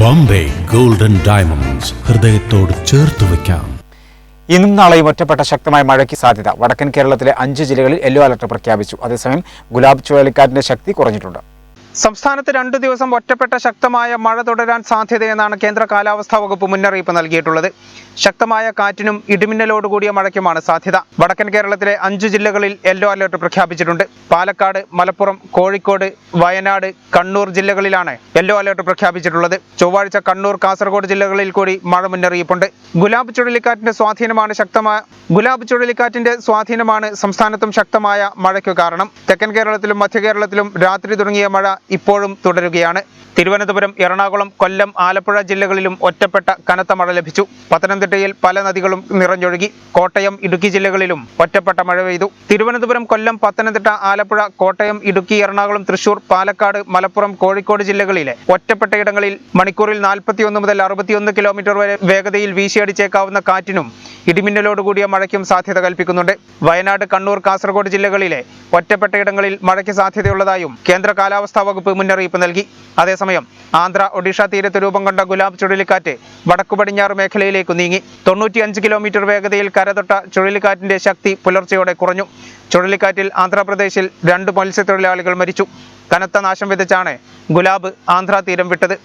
Bombay golden diamonds ഹൃദയത്തോട് ചേർത്ത് വയ്ക്കാം. ഇന്നും നാളെയും ഒറ്റപ്പെട്ട ശക്തമായ മഴയ്ക്ക് സാധ്യത. വടക്കൻ കേരളത്തിലെ അഞ്ച് ജില്ലകളിൽ യെല്ലോ അലർട്ട് പ്രഖ്യാപിച്ചു. അതേസമയം ഗുലാബ് ചുഴലിക്കാറ്റിന്റെ ശക്തി കുറഞ്ഞിട്ടുണ്ട്. സംസ്ഥാനത്ത് രണ്ടു ദിവസം ഒറ്റപ്പെട്ട ശക്തമായ മഴ തുടരാൻ സാധ്യതയെന്നാണ് കേന്ദ്ര കാലാവസ്ഥാ വകുപ്പ് മുന്നറിയിപ്പ് നൽകിയിട്ടുള്ളത്. ശക്തമായ കാറ്റിനും ഇടിമിന്നലോടുകൂടിയ മഴയ്ക്കുമാണ് സാധ്യത. വടക്കൻ കേരളത്തിലെ അഞ്ച് ജില്ലകളിൽ യെല്ലോ അലർട്ട് പ്രഖ്യാപിച്ചിട്ടുണ്ട്. പാലക്കാട് മലപ്പുറം കോഴിക്കോട് വയനാട് കണ്ണൂർ ജില്ലകളിലാണ് യെല്ലോ അലർട്ട് പ്രഖ്യാപിച്ചിട്ടുള്ളത്. ചൊവ്വാഴ്ച കണ്ണൂർ കാസർഗോഡ് ജില്ലകളിൽ കൂടി മഴ മുന്നറിയിപ്പുണ്ട്. ഗുലാബ് ചുഴലിക്കാറ്റിന്റെ സ്വാധീനമാണ് ശക്തമായ ഗുലാബ് ചുഴലിക്കാറ്റിന്റെ സ്വാധീനമാണ് സംസ്ഥാനത്തും ശക്തമായ മഴയ്ക്ക് കാരണം. തെക്കൻ കേരളത്തിലും മധ്യ കേരളത്തിലും രാത്രി തുടങ്ങിയ മഴ ഇപ്പോഴും തുടരുകയാണ്. തിരുവനന്തപുരം എറണാകുളം കൊല്ലം ആലപ്പുഴ ജില്ലകളിലും ഒറ്റപ്പെട്ട കനത്ത മഴ ലഭിച്ചു. പത്തനംതിട്ടയിൽ പല നദികളും നിറഞ്ഞൊഴുകി. കോട്ടയം ഇടുക്കി ജില്ലകളിലും ഒറ്റപ്പെട്ട മഴ പെയ്തു. തിരുവനന്തപുരം കൊല്ലം പത്തനംതിട്ട ആലപ്പുഴ കോട്ടയം ഇടുക്കി എറണാകുളം തൃശൂർ പാലക്കാട് മലപ്പുറം കോഴിക്കോട് ജില്ലകളിലെ ഒറ്റപ്പെട്ട ഇടങ്ങളിൽ മണിക്കൂറിൽ നാൽപ്പത്തിയൊന്ന് മുതൽ അറുപത്തിയൊന്ന് കിലോമീറ്റർ വരെ വേഗതയിൽ വീശിയടിച്ചേക്കാവുന്ന കാറ്റിനും ഇടിമിന്നലോടുകൂടിയ മഴയ്ക്കും സാധ്യത കൽപ്പിക്കുന്നുണ്ട്. വയനാട് കണ്ണൂർ കാസർഗോഡ് ജില്ലകളിലെ ഒറ്റപ്പെട്ട ഇടങ്ങളിൽ മഴയ്ക്ക് സാധ്യതയുള്ളതായും കേന്ദ്ര കാലാവസ്ഥാ വകുപ്പ് മുന്നറിയിപ്പ് നൽകി. അതേസമയം ആന്ധ്ര ഒഡീഷ തീരത്ത് രൂപം കൊണ്ട ഗുലാബ് ചുഴലിക്കാറ്റ് വടക്കു പടിഞ്ഞാറ് മേഖലയിലേക്ക് നീങ്ങി. തൊണ്ണൂറ്റിയഞ്ച് കിലോമീറ്റർ വേഗതയിൽ കരതൊട്ട ചുഴലിക്കാറ്റിന്റെ ശക്തി പുലർച്ചയോടെ കുറഞ്ഞു. ചുഴലിക്കാറ്റിൽ ആന്ധ്രാപ്രദേശിൽ രണ്ട് മത്സ്യത്തൊഴിലാളികൾ മരിച്ചു. കനത്ത നാശം വിതച്ചാണ് ഗുലാബ് ആന്ധ്ര തീരം വിട്ടത്.